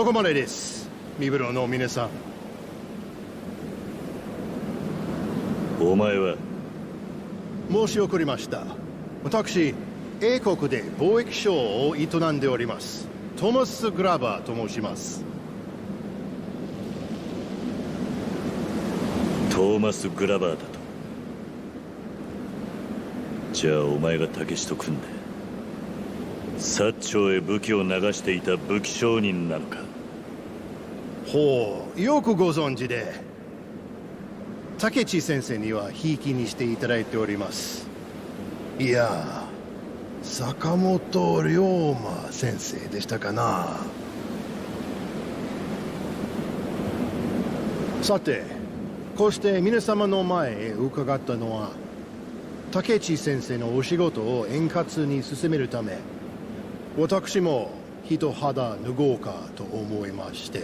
そこまでです。身分の皆さん。お前は？申し送りました。私英国で貿易商を営んでおります。トマス・グラバーと申します。トーマス・グラバーだと。じゃあお前が武士と組んで薩長へ武器を流していた武器商人なのか？ほうよくご存知で竹地先生にはひいきにしていただいております。いや坂本龍馬先生でしたかな。さてこうして皆様の前へ伺ったのは竹地先生のお仕事を円滑に進めるため私も一肌脱ごうかと思いまして。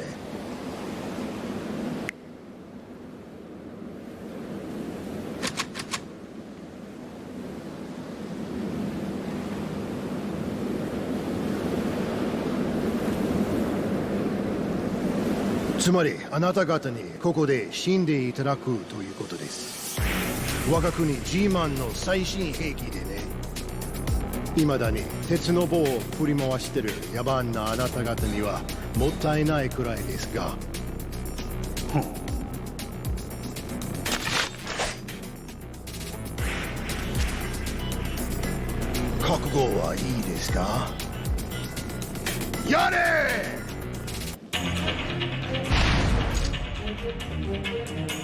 つまりあなた方にここで死んでいただくということです。我が国 G マンの最新兵器でね。未だに鉄の棒を振り回してる野蛮なあなた方にはもったいないくらいですが。覚悟はいいですか？やれ！Música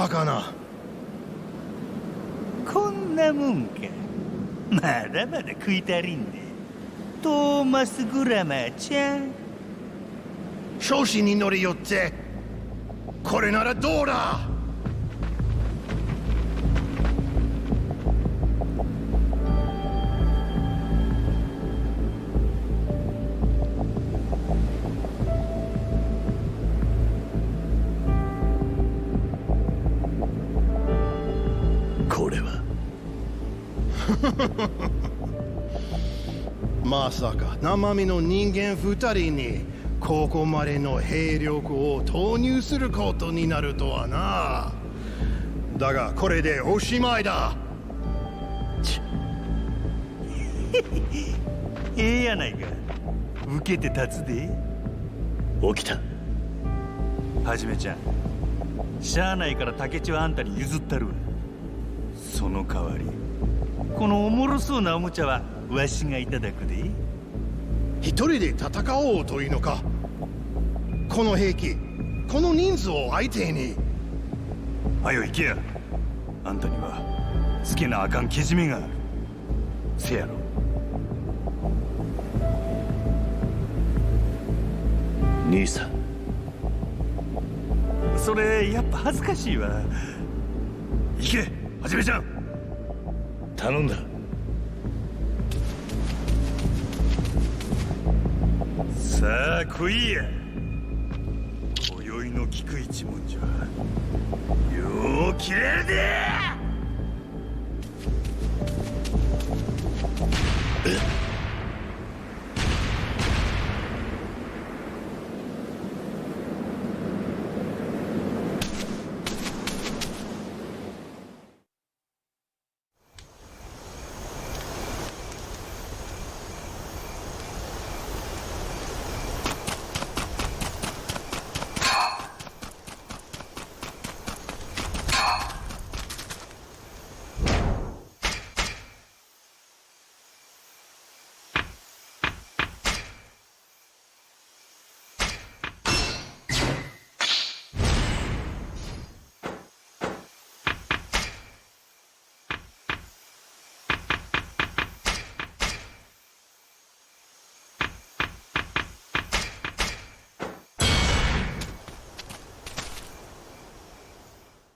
バカな。こんなもんか。まだまだ食い足りんでトーマス・グラマーちゃん。調子に乗りよってこれならどうだ？まさか生身の人間二人にここまでの兵力を投入することになるとはな。だがこれでおしまいだ。ええやないか。受けて立つで。起きた。はじめちゃんしゃあないから竹地はあんたに譲ったるわ。その代わりこのおもろそうなおもちゃはわしがいただくで。一人で戦おうというのか。この兵器この人数を相手に。はよ行けや。あんたには好きなあかんけじめがある。せやろ。兄さん。それやっぱ恥ずかしいわ。行けはじめちゃん頼んだ。さあ来いや。今宵の菊一文字はよう切れるで。え？